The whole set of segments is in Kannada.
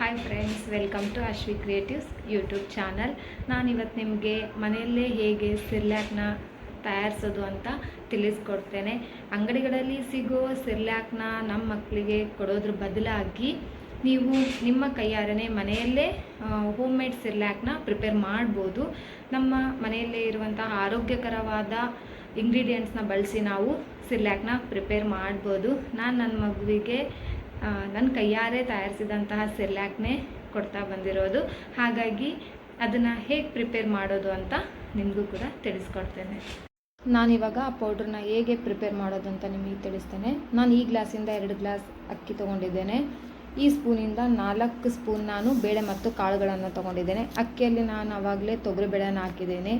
Hi friends welcome to Ashwi creatives YouTube channel ನಾನಿವತ್ತು ನಿಮಗೆ ಮನೆಯಲ್ಲೇ ಹೇಗೆ ಸಿರ್ಲ್ಯಾಕ್ನ ತಯಾರಿಸೋದು ಅಂತ ತಿಳಿಸ್ಕೊಡ್ತೇನೆ. ಅಂಗಡಿಗಳಲ್ಲಿ ಸಿಗೋ ಸಿರ್ಲ್ಯಾಕ್ನ ನಮ್ಮ ಮಕ್ಕಳಿಗೆ ಕೊಡೋದ್ರ ಬದಲಾಗಿ ನೀವು ನಿಮ್ಮ ಕೈಯಾರನೆ ಮನೆಯಲ್ಲೇ ಹೋಮ್ ಮೇಡ್ ಸಿರ್ಲ್ಯಾಕ್ನ ಪ್ರಿಪೇರ್ ಮಾಡ್ಬೋದು. ನಮ್ಮ ಮನೆಯಲ್ಲೇ ಇರುವಂತಹ ಆರೋಗ್ಯಕರವಾದ ಇಂಗ್ರೀಡಿಯೆಂಟ್ಸ್ನ ಬಳಸಿ ನಾವು ಸಿರ್ಲ್ಯಾಕ್ನ ಪ್ರಿಪೇರ್ ಮಾಡ್ಬೋದು. ನಾನು ನನ್ನ ಮಗುವಿಗೆ ನನ್ನ ಕೈಯಾರೆ ತಯಾರಿಸಿದಂತಹ ಸೆರ್ಲ್ಯಾಕ್ನೇ ಕೊಡ್ತಾ ಬಂದಿರೋದು. ಹಾಗಾಗಿ ಅದನ್ನು ಹೇಗೆ ಪ್ರಿಪೇರ್ ಮಾಡೋದು ಅಂತ ನಿಮಗೂ ಕೂಡ ತಿಳಿಸ್ಕೊಡ್ತೇನೆ. ನಾನಿವಾಗ ಆ ಪೌಡ್ರನ್ನ ಹೇಗೆ ಪ್ರಿಪೇರ್ ಮಾಡೋದು ಅಂತ ನಿಮಗೆ ತಿಳಿಸ್ತೇನೆ. ನಾನು ಈ ಗ್ಲಾಸಿಂದ ಎರಡು ಗ್ಲಾಸ್ ಅಕ್ಕಿ ತೊಗೊಂಡಿದ್ದೇನೆ. ಈ ಸ್ಪೂನಿಂದ ನಾಲ್ಕು ಸ್ಪೂನ್ ನಾನು ಬೇಳೆ ಮತ್ತು ಕಾಳುಗಳನ್ನು ತೊಗೊಂಡಿದ್ದೇನೆ. ಅಕ್ಕಿಯಲ್ಲಿ ನಾನು ಆವಾಗಲೇ ತೊಗರಿಬೇಳೆನ ಹಾಕಿದ್ದೇನೆ.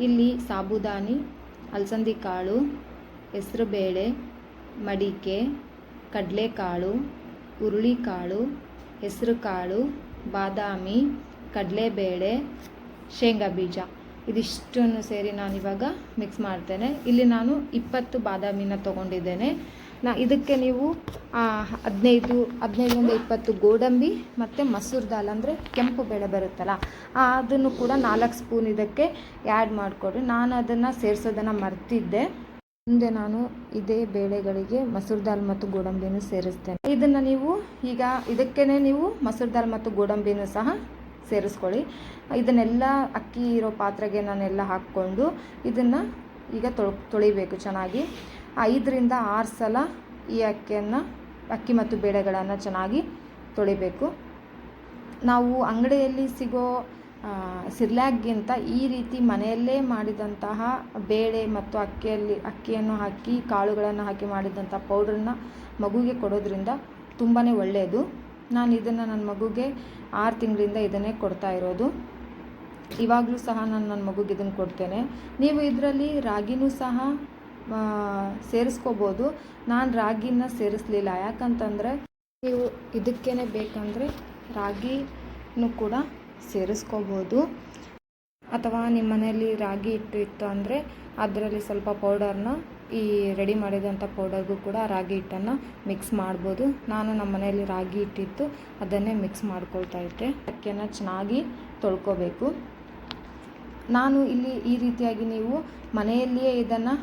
ಇಲ್ಲಿ ಸಾಬುದಾನಿ, ಅಲಸಂದಿ ಕಾಳು ಹೆಸರುಬೇಳೆ ಮಡಿಕೆ, ಕಡಲೆಕಾಳು ಹುರುಳಿಕಾಳು, ಹೆಸರುಕಾಳು, ಬಾದಾಮಿ, ಕಡಲೆಬೇಳೆ, ಶೇಂಗಾ ಬೀಜ. ಇದಿಷ್ಟನ್ನು ಸೇರಿ ನಾನು ಇವಾಗ ಮಿಕ್ಸ್ ಮಾಡ್ತೇನೆ. ಇಲ್ಲಿ ನಾನು ಇಪ್ಪತ್ತು ಬಾದಾಮಿನ ತೊಗೊಂಡಿದ್ದೇನೆ. ನಾ ಇದಕ್ಕೆ ನೀವು ಹದಿನೈದು, ಹದಿನೈದರಿಂದ ಇಪ್ಪತ್ತು ಗೋಡಂಬಿ ಮತ್ತು ಮಸೂರ್ ದಾಲ್ ಅಂದರೆ ಕೆಂಪು ಬೇಳೆ ಬರುತ್ತಲ್ಲ ಅದನ್ನು ಕೂಡ ನಾಲ್ಕು ಸ್ಪೂನ್ ಇದಕ್ಕೆ ಆ್ಯಡ್ ಮಾಡಿಕೊಡ್ರಿ ನಾನು ಅದನ್ನು ಸೇರಿಸೋದನ್ನು ಮರ್ತಿದ್ದೆ. ಮುಂದೆ ನಾನು ಇದೇ ಬೇಳೆಗಳಿಗೆ ಮಸೂರ್ ದಾಲ್ ಮತ್ತು ಗೋಡಂಬಿಯನ್ನು ಸೇರಿಸ್ತೇನೆ. ಇದನ್ನು ನೀವು ಈಗ ಇದಕ್ಕೇ ನೀವು ಮಸೂರ್ ದಾಲ್ ಮತ್ತು ಗೋಡಂಬಿಯನ್ನು ಸಹ ಸೇರಿಸ್ಕೊಳ್ಳಿ. ಇದನ್ನೆಲ್ಲ ಅಕ್ಕಿ ಇರೋ ಪಾತ್ರೆಗೆ ನಾನೆಲ್ಲ ಹಾಕ್ಕೊಂಡು ಇದನ್ನು ಈಗ ತೊಳ್, ತೊಳಿಬೇಕು ಚೆನ್ನಾಗಿ. ಐದರಿಂದ ಆರು ಸಲ ಈ ಅಕ್ಕಿಯನ್ನು, ಅಕ್ಕಿ ಮತ್ತು ಬೇಳೆಗಳನ್ನು ಚೆನ್ನಾಗಿ ತೊಳಿಬೇಕು. ನಾವು ಅಂಗಡಿಯಲ್ಲಿ ಸಿಗೋ ಸಿರ್ಲ್ಯಾಕ್ಗಿಂತ ಈ ರೀತಿ ಮನೆಯಲ್ಲೇ ಮಾಡಿದಂತಹ ಬೇಳೆ ಮತ್ತು ಅಕ್ಕಿಯಲ್ಲಿ, ಅಕ್ಕಿಯನ್ನು ಹಾಕಿ, ಕಾಳುಗಳನ್ನು ಹಾಕಿ ಮಾಡಿದಂಥ ಪೌಡ್ರನ್ನ ಮಗುವಿಗೆ ಕೊಡೋದ್ರಿಂದ ತುಂಬಾ ಒಳ್ಳೆಯದು. ನಾನು ಇದನ್ನು ನನ್ನ ಮಗುಗೆ ಆರು ತಿಂಗಳಿಂದ ಇದನ್ನೇ ಕೊಡ್ತಾ ಇರೋದು. ಇವಾಗಲೂ ಸಹ ನಾನು ನನ್ನ ಮಗುಗೆ ಇದನ್ನು ಕೊಡ್ತೇನೆ. ನೀವು ಇದರಲ್ಲಿ ರಾಗಿನೂ ಸಹ ಸೇರಿಸ್ಕೋಬೋದು. ನಾನು ರಾಗಿನ ಸೇರಿಸಲಿಲ್ಲ. ಯಾಕಂತಂದರೆ ನೀವು ಇದಕ್ಕೇ ಬೇಕಂದರೆ ರಾಗಿನೂ ಕೂಡ ಸೇರಿಸ್ಕೋಬೋದು. ಅಥವಾ ನಿಮ್ಮ ಮನೆಯಲ್ಲಿ ರಾಗಿ ಹಿಟ್ಟು ಇತ್ತು ಅಂದರೆ ಅದರಲ್ಲಿ ಸ್ವಲ್ಪ ಪೌಡರ್ನ ಈ ರೆಡಿ ಮಾಡಿದಂಥ ಪೌಡರ್ಗೂ ಕೂಡ ರಾಗಿ ಹಿಟ್ಟನ್ನು ಮಿಕ್ಸ್ ಮಾಡ್ಬೋದು. ನಾನು ನಮ್ಮ ಮನೆಯಲ್ಲಿ ರಾಗಿ ಹಿಟ್ಟಿತ್ತು, ಅದನ್ನೇ ಮಿಕ್ಸ್ ಮಾಡ್ಕೊಳ್ತಾ ಇದ್ದೆ. ಅಕ್ಕಿಯನ್ನು ಚೆನ್ನಾಗಿ ತೊಳ್ಕೊಬೇಕು. ನಾನು ಇಲ್ಲಿ ಈ ರೀತಿಯಾಗಿ ನೀವು ಮನೆಯಲ್ಲಿಯೇ ಇದನ್ನು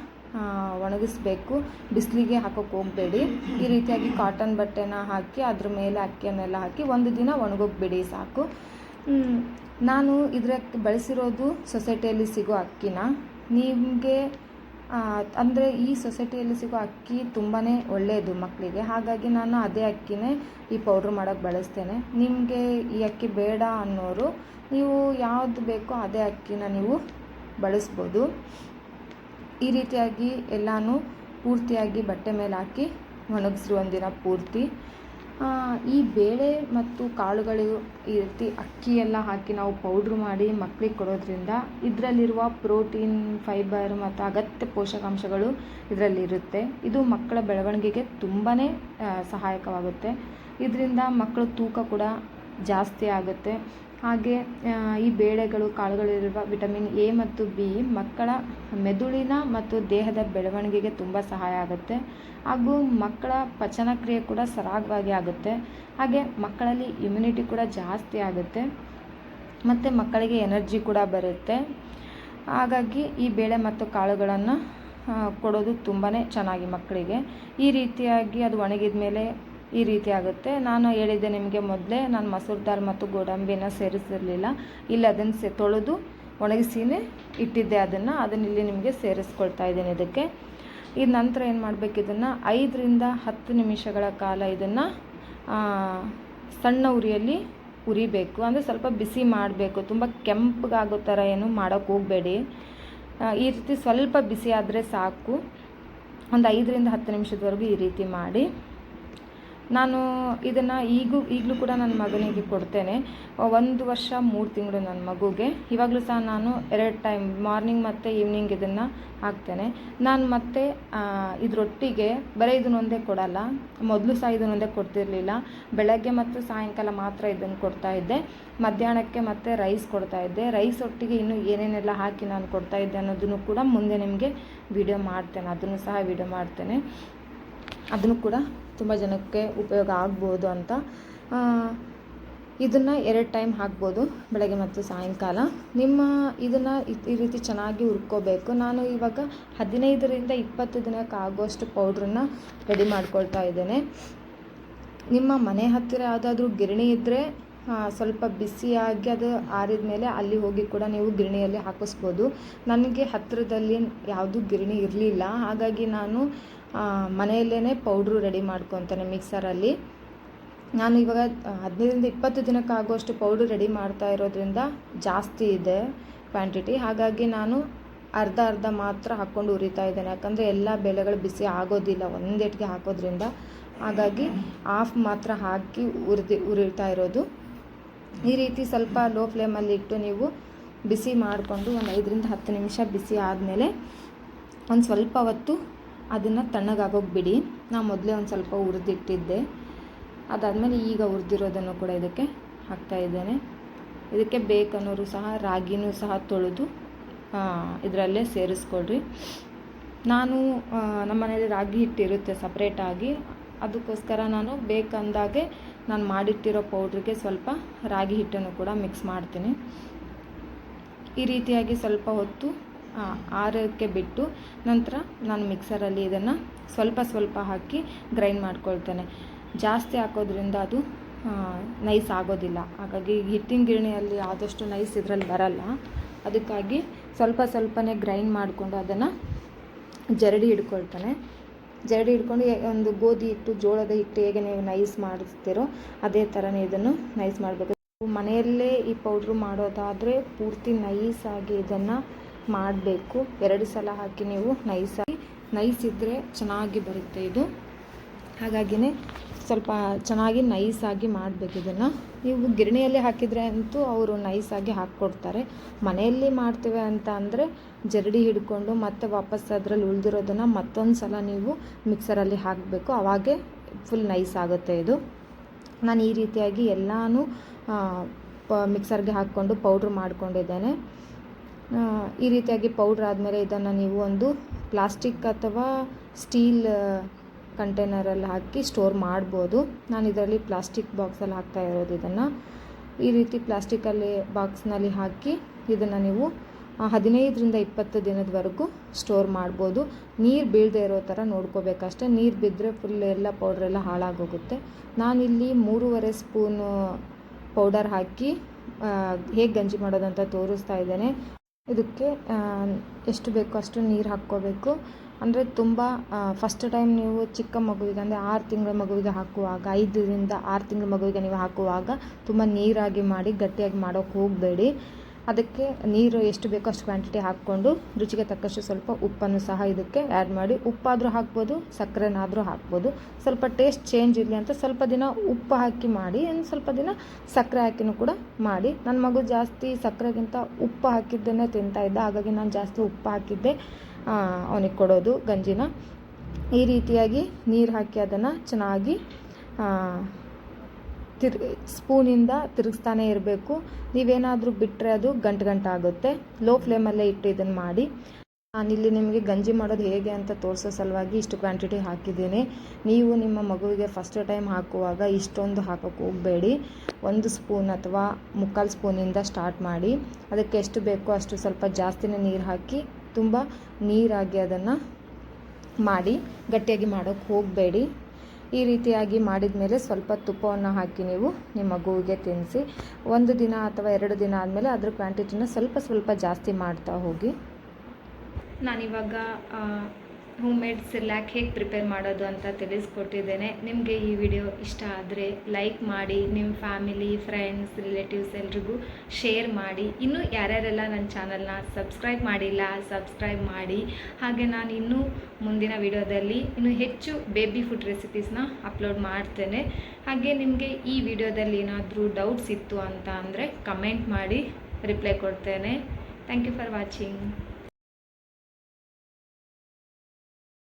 ಒಣಗಿಸ್ಬೇಕು. ಬಿಸಿಲಿಗೆ ಹಾಕೋಕ್ಕೆ ಹೋಗಬೇಡಿ. ಈ ರೀತಿಯಾಗಿ ಕಾಟನ್ ಬಟ್ಟೆನ ಹಾಕಿ, ಅದ್ರ ಮೇಲೆ ಅಕ್ಕಿಯನ್ನೆಲ್ಲ ಹಾಕಿ, ಒಂದು ದಿನ ಒಣಗೋಗ್ಬಿಡಿ ಸಾಕು. ನಾನು ಇದಕ್ಕೆ ಬಳಸಿರೋದು ಸೊಸೈಟಿಯಲ್ಲಿ ಸಿಗೋ ಅಕ್ಕಿನ. ನಿಮಗೆ ಅಂದರೆ ಈ ಸೊಸೈಟಿಯಲ್ಲಿ ಸಿಗೋ ಅಕ್ಕಿ ತುಂಬಾ ಒಳ್ಳೆಯದು ಮಕ್ಕಳಿಗೆ ಹಾಗಾಗಿ ನಾನು ಅದೇ ಅಕ್ಕಿನೇ ಈ ಪೌಡ್ರ್ ಮಾಡೋಕ್ಕೆ ಬಳಸ್ತೇನೆ. ನಿಮಗೆ ಈ ಅಕ್ಕಿ ಬೇಡ ಅನ್ನೋರು, ನೀವು ಯಾವುದು ಬೇಕೋ ಅದೇ ಅಕ್ಕಿನ ನೀವು ಬಳಸ್ಬೋದು. ಈ ರೀತಿಯಾಗಿ ಎಲ್ಲನೂ ಪೂರ್ತಿಯಾಗಿ ಬಟ್ಟೆ ಮೇಲೆ ಹಾಕಿ ಒಣಗಿಸ್ರಿ ಒಂದಿನ ಪೂರ್ತಿ. ಈ ಬೇಳೆ ಮತ್ತು ಕಾಳುಗಳು ಈ ರೀತಿ ಅಕ್ಕಿ ಎಲ್ಲ ಹಾಕಿ ನಾವು ಪೌಡ್ರ್ ಮಾಡಿ ಮಕ್ಕಳಿಗೆ ಕೊಡೋದ್ರಿಂದ ಇದರಲ್ಲಿರುವ ಪ್ರೋಟೀನ್ ಫೈಬರ್ ಮತ್ತು ಅಗತ್ಯ ಪೋಷಕಾಂಶಗಳು ಇದರಲ್ಲಿರುತ್ತೆ. ಇದು ಮಕ್ಕಳ ಬೆಳವಣಿಗೆಗೆ ತುಂಬಾ ಸಹಾಯಕವಾಗುತ್ತೆ. ಇದರಿಂದ ಮಕ್ಕಳ ತೂಕ ಕೂಡ ಜಾಸ್ತಿ ಆಗುತ್ತೆ. ಹಾಗೆ ಈ ಬೇಳೆಗಳು, ಕಾಳುಗಳಿರುವ ವಿಟಮಿನ್ ಎ ಮತ್ತು ಬಿ ಮಕ್ಕಳ ಮೆದುಳಿನ ಮತ್ತು ದೇಹದ ಬೆಳವಣಿಗೆಗೆ ತುಂಬ ಸಹಾಯ ಆಗುತ್ತೆ. ಹಾಗೂ ಮಕ್ಕಳ ಪಚನ ಕ್ರಿಯೆ ಕೂಡ ಸರಾಗವಾಗಿ ಆಗುತ್ತೆ. ಹಾಗೆ ಮಕ್ಕಳಲ್ಲಿ ಇಮ್ಯುನಿಟಿ ಕೂಡ ಜಾಸ್ತಿ ಆಗುತ್ತೆ. ಮತ್ತು ಮಕ್ಕಳಿಗೆ ಎನರ್ಜಿ ಕೂಡ ಬರುತ್ತೆ. ಹಾಗಾಗಿ ಈ ಬೇಳೆ ಮತ್ತು ಕಾಳುಗಳನ್ನು ಕೊಡೋದು ತುಂಬಾ ಚೆನ್ನಾಗಿ ಮಕ್ಕಳಿಗೆ. ಈ ರೀತಿಯಾಗಿ ಅದು ಒಣಗಿದ ಮೇಲೆ ಈ ರೀತಿ ಆಗುತ್ತೆ. ನಾನು ಹೇಳಿದ್ದೆ ನಿಮಗೆ ಮೊದಲೇ, ನಾನು ಮಸೂರ್ ದಾಲ್ ಮತ್ತು ಗೋಡಂಬಿನ ಸೇರಿಸಿರಲಿಲ್ಲ. ಇಲ್ಲಿ ಅದನ್ನು ಸೆ, ತೊಳೆದು ಒಣಗಿಸಿನೇ ಇಟ್ಟಿದ್ದೆ ಅದನ್ನು. ಅದನ್ನು ಇಲ್ಲಿ ನಿಮಗೆ ಸೇರಿಸ್ಕೊಳ್ತಾ ಇದ್ದೀನಿ ಇದಕ್ಕೆ. ಇದು ನಂತರ ಏನು ಮಾಡಬೇಕು ಇದನ್ನು? ಐದರಿಂದ ಹತ್ತು ನಿಮಿಷಗಳ ಕಾಲ ಇದನ್ನು ಸಣ್ಣ ಉರಿಯಲ್ಲಿ ಉರಿಬೇಕು. ಅಂದರೆ ಸ್ವಲ್ಪ ಬಿಸಿ ಮಾಡಬೇಕು. ತುಂಬ ಕೆಂಪಗಾಗೋ ಥರ ಏನು ಮಾಡೋಕ್ಕೆ ಹೋಗಬೇಡಿ. ಈ ರೀತಿ ಸ್ವಲ್ಪ ಬಿಸಿ ಆದರೆ ಸಾಕು. ಒಂದು ಐದರಿಂದ ಹತ್ತು ನಿಮಿಷದವರೆಗೂ ಈ ರೀತಿ ಮಾಡಿ. ನಾನು ಇದನ್ನು ಈಗೂ, ಈಗಲೂ ಕೂಡ ನನ್ನ ಮಗನಿಗೆ ಕೊಡ್ತೇನೆ. ಒಂದು ವರ್ಷ, ಮೂರು ತಿಂಗಳು ನನ್ನ ಮಗುಗೆ. ಇವಾಗಲೂ ಸಹ ನಾನು ಎರಡು ಟೈಮ್, ಮಾರ್ನಿಂಗ್ ಮತ್ತು ಈವ್ನಿಂಗ್ ಇದನ್ನು ಹಾಕ್ತೇನೆ. ನಾನು ಮತ್ತೆ ಇದರೊಟ್ಟಿಗೆ ಬರೀ ಇದನ್ನೊಂದೇ ಕೊಡಲ್ಲ. ಮೊದಲು ಸಹ ಇದನ್ನೊಂದೇ ಕೊಡ್ತಿರಲಿಲ್ಲ. ಬೆಳಗ್ಗೆ ಮತ್ತು ಸಾಯಂಕಾಲ ಮಾತ್ರ ಇದನ್ನು ಕೊಡ್ತಾ ಇದ್ದೆ. ಮಧ್ಯಾಹ್ನಕ್ಕೆ ಮತ್ತು ರೈಸ್ ಕೊಡ್ತಾ ಇದ್ದೆ. ರೈಸ್ ಒಟ್ಟಿಗೆ ಇನ್ನೂ ಏನೇನೆಲ್ಲ ಹಾಕಿ ನಾನು ಕೊಡ್ತಾ ಇದ್ದೆ ಅನ್ನೋದನ್ನು ಕೂಡ ಮುಂದೆ ನಿಮಗೆ ವಿಡಿಯೋ ಮಾಡ್ತೇನೆ. ಅದನ್ನು ಸಹ ವಿಡಿಯೋ ಮಾಡ್ತೇನೆ. ಅದನ್ನು ಕೂಡ ತುಂಬ ಜನಕ್ಕೆ ಉಪಯೋಗ ಆಗ್ಬೋದು ಅಂತ. ಇದನ್ನು ಎರಡು ಟೈಮ್ ಹಾಕ್ಬೋದು, ಬೆಳಗ್ಗೆ ಮತ್ತು ಸಾಯಂಕಾಲ. ನಿಮ್ಮ ಇದನ್ನು ಈ ರೀತಿ ಚೆನ್ನಾಗಿ ಹುರ್ಕೋಬೇಕು. ನಾನು ಇವಾಗ ಹದಿನೈದರಿಂದ ಇಪ್ಪತ್ತು ದಿನಕ್ಕೆ ಆಗೋಷ್ಟು ಪೌಡ್ರನ್ನ ರೆಡಿ ಮಾಡ್ಕೊಳ್ತಾ ಇದ್ದೇನೆ. ನಿಮ್ಮ ಮನೆ ಹತ್ತಿರ ಯಾವುದಾದ್ರೂ ಗಿರಣಿ ಇದ್ದರೆ ಸ್ವಲ್ಪ ಬಿಸಿಯಾಗಿ ಅದು ಆರಿದ ಮೇಲೆ ಅಲ್ಲಿ ಹೋಗಿ ಕೂಡ ನೀವು ಗಿರಣಿಯಲ್ಲಿ ಹಾಕಿಸ್ಬೋದು. ನನಗೆ ಹತ್ತಿರದಲ್ಲಿ ಯಾವುದೂ ಗಿರಣಿ ಇರಲಿಲ್ಲ. ಹಾಗಾಗಿ ನಾನು ಮನೆಯಲ್ಲೇ ಪೌಡ್ರು ರೆಡಿ ಮಾಡ್ಕೊತಾನೆ ಮಿಕ್ಸರಲ್ಲಿ. ನಾನು ಇವಾಗ ಹದಿನೈದರಿಂದ ಇಪ್ಪತ್ತು ದಿನಕ್ಕಾಗುವಷ್ಟು ಪೌಡ್ರು ರೆಡಿ ಮಾಡ್ತಾ ಇರೋದ್ರಿಂದ ಜಾಸ್ತಿ ಇದೆ ಕ್ವಾಂಟಿಟಿ. ಹಾಗಾಗಿ ನಾನು ಅರ್ಧ ಅರ್ಧ ಮಾತ್ರ ಹಾಕ್ಕೊಂಡು ಉರಿತಾ ಇದ್ದೇನೆ. ಯಾಕಂದರೆ ಎಲ್ಲ ಬೆಳೆಗಳು ಬಿಸಿ ಆಗೋದಿಲ್ಲ ಒಂದೇಟಿಗೆ ಹಾಕೋದ್ರಿಂದ. ಹಾಗಾಗಿ ಆಫ್ ಮಾತ್ರ ಹಾಕಿ ಉರಿದು, ಉರಿತಾ ಇರೋದು. ಈ ರೀತಿ ಸ್ವಲ್ಪ ಲೋ ಫ್ಲೇಮಲ್ಲಿ ಇಟ್ಟು ನೀವು ಬಿಸಿ ಮಾಡಿಕೊಂಡು ಒಂದು ಐದರಿಂದ ಹತ್ತು ನಿಮಿಷ ಬಿಸಿ ಆದಮೇಲೆ ಒಂದು ಸ್ವಲ್ಪ ಹೊತ್ತು ಅದನ್ನು ತಣ್ಣಗಾಗೋಗಿ ಬಿಡಿ. ನಾನು ಮೊದಲೇ ಒಂದು ಸ್ವಲ್ಪ ಹುರಿದಿಟ್ಟಿದ್ದೆ. ಅದಾದಮೇಲೆ ಈಗ ಹುರಿದಿರೋದನ್ನು ಕೂಡ ಇದಕ್ಕೆ ಹಾಕ್ತಾ ಇದ್ದೇನೆ. ಇದಕ್ಕೆ ಬೇಕನ್ನೋರು ಸಹ, ರಾಗಿನೂ ಸಹ ತೊಳೆದು ಇದರಲ್ಲೇ ಸೇರಿಸ್ಕೊಳ್ರಿ. ನಾನು ನಮ್ಮ ಮನೇಲಿ ರಾಗಿ ಹಿಟ್ಟಿರುತ್ತೆ ಸಪ್ರೇಟಾಗಿ ಅದಕ್ಕೋಸ್ಕರ ನಾನು ಬೇಕಂದಾಗೆ ನಾನು ಮಾಡಿಟ್ಟಿರೋ ಪೌಡ್ರಿಗೆ ಸ್ವಲ್ಪ ರಾಗಿ ಹಿಟ್ಟನ್ನು ಕೂಡ ಮಿಕ್ಸ್ ಮಾಡ್ತೀನಿ. ಈ ರೀತಿಯಾಗಿ ಸ್ವಲ್ಪ ಹೊತ್ತು ಆರೋಕ್ಕೆ ಬಿಟ್ಟು ನಂತರ ನಾನು ಮಿಕ್ಸರಲ್ಲಿ ಇದನ್ನು ಸ್ವಲ್ಪ ಸ್ವಲ್ಪ ಹಾಕಿ ಗ್ರೈಂಡ್ ಮಾಡ್ಕೊಳ್ತೇನೆ. ಜಾಸ್ತಿ ಹಾಕೋದ್ರಿಂದ ಅದು ನೈಸ್ ಆಗೋದಿಲ್ಲ. ಹಾಗಾಗಿ ಹಿಟ್ಟಿನ ಗಿರಣಿಯಲ್ಲಿ ಆದಷ್ಟು ನೈಸ್ ಇದರಲ್ಲಿ ಬರಲ್ಲ. ಅದಕ್ಕಾಗಿ ಸ್ವಲ್ಪ ಸ್ವಲ್ಪನೇ ಗ್ರೈಂಡ್ ಮಾಡಿಕೊಂಡು ಅದನ್ನು ಜರಡಿ ಹಿಡ್ಕೊಳ್ತಾನೆ. ಜರಡಿ ಹಿಡ್ಕೊಂಡು ಒಂದು ಗೋಧಿ ಹಿಟ್ಟು, ಜೋಳದ ಹಿಟ್ಟು ಹೇಗೆ ನೀವು ನೈಸ್ ಮಾಡಿಸ್ತೀರೋ ಅದೇ ಥರನೇ ಇದನ್ನು ನೈಸ್ ಮಾಡಬೇಕು. ಮನೆಯಲ್ಲೇ ಈ ಪೌಡ್ರು ಮಾಡೋದಾದರೆ ಪೂರ್ತಿ ನೈಸಾಗಿ ಇದನ್ನು ಮಾಡಬೇಕು. ಎರಡು ಸಲ ಹಾಕಿ ನೀವು ನೈಸಾಗಿ ನೈಸ್ ಇದ್ದರೆ ಚೆನ್ನಾಗಿ ಬರುತ್ತೆ ಇದು. ಹಾಗಾಗಿನೇ ಸ್ವಲ್ಪ ಚೆನ್ನಾಗಿ ನೈಸಾಗಿ ಮಾಡಬೇಕು ಇದನ್ನು. ನೀವು ಗಿರಣಿಯಲ್ಲಿ ಹಾಕಿದರೆ ಅಂತೂ ಅವರು ನೈಸಾಗಿ ಹಾಕ್ಕೊಡ್ತಾರೆ. ಮನೆಯಲ್ಲಿ ಮಾಡ್ತೇವೆ ಅಂತ ಅಂದರೆ ಜರಡಿ ಹಿಡ್ಕೊಂಡು ಮತ್ತೆ ವಾಪಸ್ ಅದರಲ್ಲಿ ಉಳಿದಿರೋದನ್ನು ಮತ್ತೊಂದು ಸಲ ನೀವು ಮಿಕ್ಸರಲ್ಲಿ ಹಾಕಬೇಕು. ಅವಾಗೆ ಫುಲ್ ನೈಸ್ ಆಗುತ್ತೆ ಇದು. ನಾನು ಈ ರೀತಿಯಾಗಿ ಎಲ್ಲನೂ ಮಿಕ್ಸರ್ಗೆ ಹಾಕ್ಕೊಂಡು ಪೌಡ್ರ್ ಮಾಡ್ಕೊಂಡಿದ್ದೇನೆ. ಈ ರೀತಿಯಾಗಿ ಪೌಡ್ರ್ ಆದಮೇಲೆ ಇದನ್ನು ನೀವು ಒಂದು ಪ್ಲಾಸ್ಟಿಕ್ ಅಥವಾ ಸ್ಟೀಲ್ ಕಂಟೈನರಲ್ಲಿ ಹಾಕಿ ಸ್ಟೋರ್ ಮಾಡ್ಬೋದು. ನಾನು ಇದರಲ್ಲಿ ಪ್ಲಾಸ್ಟಿಕ್ ಬಾಕ್ಸಲ್ಲಿ ಹಾಕ್ತಾ ಇರೋದು ಇದನ್ನು. ಈ ರೀತಿ ಪ್ಲಾಸ್ಟಿಕಲ್ಲಿ ಬಾಕ್ಸ್ನಲ್ಲಿ ಹಾಕಿ ಇದನ್ನು ನೀವು ಹದಿನೈದರಿಂದ ಇಪ್ಪತ್ತು ದಿನದವರೆಗೂ ಸ್ಟೋರ್ ಮಾಡ್ಬೋದು. ನೀರು ಬೀಳದೆ ಇರೋ ಥರ ನೋಡ್ಕೋಬೇಕಷ್ಟೆ ನೀರು ಬಿದ್ದರೆ ಫುಲ್ ಎಲ್ಲ ಪೌಡ್ರೆಲ್ಲ ಹಾಳಾಗೋಗುತ್ತೆ. ನಾನಿಲ್ಲಿ ಮೂರುವರೆ ಸ್ಪೂನು ಪೌಡರ್ ಹಾಕಿ ಹೇಗೆ ಗಂಜಿ ಮಾಡೋದಂತ ತೋರಿಸ್ತಾ ಇದ್ದೇನೆ. ಇದಕ್ಕೆ ಎಷ್ಟು ಬೇಕೋ ಅಷ್ಟು ನೀರು ಹಾಕ್ಕೋಬೇಕು. ಅಂದರೆ ತುಂಬ ಫಸ್ಟ್ ಟೈಮ್ ನೀವು ಚಿಕ್ಕ ಮಗುವಿಗೆ, ಅಂದರೆ ಆರು ತಿಂಗಳ ಮಗುವಿಗೆ ಹಾಕುವಾಗ, ಐದರಿಂದ ಆರು ತಿಂಗಳ ಮಗುವಿಗೆ ನೀವು ಹಾಕುವಾಗ ತುಂಬ ನೀರಾಗಿ ಮಾಡಿ ಗಟ್ಟಿಯಾಗಿ ಮಾಡೋಕ್ಕೆ ಹೋಗಬೇಡಿ. ಅದಕ್ಕೆ ನೀರು ಎಷ್ಟು ಬೇಕೋ ಅಷ್ಟು ಕ್ವಾಂಟಿಟಿ ಹಾಕ್ಕೊಂಡು, ರುಚಿಗೆ ತಕ್ಕಷ್ಟು ಸ್ವಲ್ಪ ಉಪ್ಪನ್ನು ಸಹ ಇದಕ್ಕೆ ಆ್ಯಡ್ ಮಾಡಿ, ಉಪ್ಪಾದರೂ ಹಾಕ್ಬೋದು, ಸಕ್ಕರೆನಾದರೂ ಹಾಕ್ಬೋದು. ಸ್ವಲ್ಪ ಟೇಸ್ಟ್ ಚೇಂಜ್ ಇರಲಿ ಅಂತ ಸ್ವಲ್ಪ ದಿನ ಉಪ್ಪು ಹಾಕಿ ಮಾಡಿ ಇನ್ನು ಸ್ವಲ್ಪ ದಿನ ಸಕ್ಕರೆ ಹಾಕಿನೂ ಕೂಡ ಮಾಡಿ. ನನ್ನ ಮಗು ಜಾಸ್ತಿ ಸಕ್ಕರೆಗಿಂತ ಉಪ್ಪು ಹಾಕಿದ್ದನ್ನೇ ತಿಂತಾ ಇದ್ದ, ಹಾಗಾಗಿ ನಾನು ಜಾಸ್ತಿ ಉಪ್ಪು ಹಾಕಿದ್ದೆ. ಅವನಿಗೆ ಕೊಡೋದು ಗಂಜಿನ. ಈ ರೀತಿಯಾಗಿ ನೀರು ಹಾಕಿ ಅದನ್ನು ಚೆನ್ನಾಗಿ ತಿರ್, ಸ್ಪೂನಿಂದ ತಿರುಗಿಸ್ತಾನೆ ಇರಬೇಕು. ನೀವೇನಾದರೂ ಬಿಟ್ಟರೆ ಅದು ಗಂಟು ಗಂಟಾಗುತ್ತೆ. ಲೋ ಫ್ಲೇಮಲ್ಲೇ ಇಟ್ಟು ಇದನ್ನು ಮಾಡಿ. ನಾನಿಲ್ಲಿ ನಿಮಗೆ ಗಂಜಿ ಮಾಡೋದು ಹೇಗೆ ಅಂತ ತೋರಿಸೋ ಸಲುವಾಗಿ ಇಷ್ಟು ಕ್ವಾಂಟಿಟಿ ಹಾಕಿದ್ದೀನಿ. ನೀವು ನಿಮ್ಮ ಮಗುವಿಗೆ ಫಸ್ಟ್ ಟೈಮ್ ಹಾಕುವಾಗ ಇಷ್ಟೊಂದು ಹಾಕೋಕ್ಕೆ ಹೋಗಬೇಡಿ. ಒಂದು ಸ್ಪೂನ್ ಅಥವಾ ಮುಕ್ಕಾಲು ಸ್ಪೂನಿಂದ ಸ್ಟಾರ್ಟ್ ಮಾಡಿ. ಅದಕ್ಕೆ ಎಷ್ಟು ಬೇಕೋ ಅಷ್ಟು ಸ್ವಲ್ಪ ಜಾಸ್ತಿನೇ ನೀರು ಹಾಕಿ ತುಂಬ ನೀರಾಗಿ ಅದನ್ನು ಮಾಡಿ ಗಟ್ಟಿಯಾಗಿ ಮಾಡೋಕ್ಕೆ ಹೋಗಬೇಡಿ. ಈ ರೀತಿಯಾಗಿ ಮಾಡಿದ ಮೇಲೆ ಸ್ವಲ್ಪ ತುಪ್ಪವನ್ನು ಹಾಕಿ ನೀವು ನಿಮ್ಮ ಮಗುವಿಗೆ ತಿನ್ನಿಸಿ. ಒಂದು ದಿನ ಅಥವಾ ಎರಡು ದಿನ ಆದಮೇಲೆ ಅದ್ರ ಕ್ವಾಂಟಿಟಿನ ಸ್ವಲ್ಪ ಸ್ವಲ್ಪ ಜಾಸ್ತಿ ಮಾಡ್ತಾ ಹೋಗಿ. ನಾನಿವಾಗ ಹೋಮ್ ಮೇಡ್ ಸಿರ್ಲ್ಯಾಕ್ ಹೇಗೆ ಪ್ರಿಪೇರ್ ಮಾಡೋದು ಅಂತ ತಿಳಿಸ್ಕೊಟ್ಟಿದ್ದೇನೆ. ನಿಮಗೆ ಈ ವಿಡಿಯೋ ಇಷ್ಟ ಆದರೆ ಲೈಕ್ ಮಾಡಿ ನಿಮ್ಮ ಫ್ಯಾಮಿಲಿ ಫ್ರೆಂಡ್ಸ್ ರಿಲೇಟಿವ್ಸ್ ಎಲ್ರಿಗೂ ಶೇರ್ ಮಾಡಿ. ಇನ್ನೂ ಯಾರ್ಯಾರೆಲ್ಲ ನನ್ನ ಚಾನಲ್ನ ಸಬ್ಸ್ಕ್ರೈಬ್ ಮಾಡಿಲ್ಲ ಸಬ್ಸ್ಕ್ರೈಬ್ ಮಾಡಿ. ಹಾಗೆ ನಾನು ಇನ್ನೂ ಮುಂದಿನ ವಿಡಿಯೋದಲ್ಲಿ ಇನ್ನೂ ಹೆಚ್ಚು ಬೇಬಿ ಫುಡ್ ರೆಸಿಪೀಸ್ನ ಅಪ್ಲೋಡ್ ಮಾಡ್ತೇನೆ. ಹಾಗೆ ನಿಮಗೆ ಈ ವಿಡಿಯೋದಲ್ಲಿ ಏನಾದರೂ ಡೌಟ್ಸ್ ಇತ್ತು ಅಂತ ಅಂದರೆ ಕಮೆಂಟ್ ಮಾಡಿ ರಿಪ್ಲೈ ಕೊಡ್ತೇನೆ. Thank you for watching